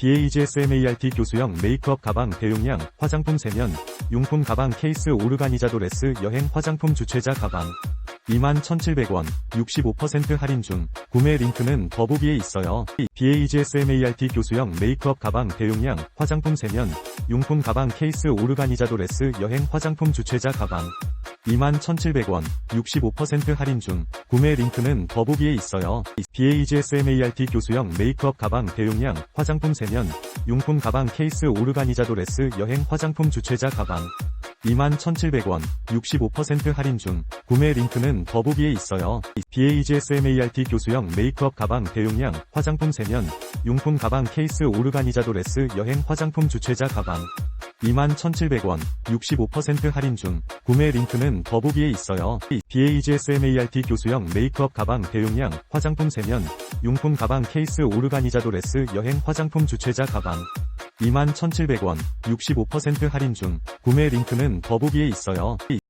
BAGSMART 교수형 메이크업 가방 대용량 화장품 세면 용품 가방 케이스 오르가니자도 레스 여행 화장품 주최자 가방. 21,700원 65% 할인 중. 구매 링크는 더보기에 있어요. BAGSMART 교수형 메이크업 가방 대용량 화장품 세면 용품 가방 케이스 오르가니자도 레스 여행 화장품 주최자 가방 21,700원 65% 할인 중 구매 링크는 더보기에 있어요. BAGSMART 교수형 메이크업 가방 대용량 화장품 세면 용품 가방 케이스 오르가니자 도레스 여행 화장품 주최자 가방 21,700원 65% 할인 중 구매 링크는 더보기에 있어요. BAGSMART 교수형 메이크업 가방 대용량 화장품 세면 용품 가방 케이스 오르가니자 도레스 여행 화장품 주최자 가방 21,700원 65% 할인 중 구매 링크는 더보기에 있어요. BAGSMART 교수형 메이크업 가방 대용량 화장품 세면 용품 가방 케이스 오르가니자 도레스 여행 화장품 주최자 가방 21,700원 65% 할인 중 구매 링크는 더보기에 있어요.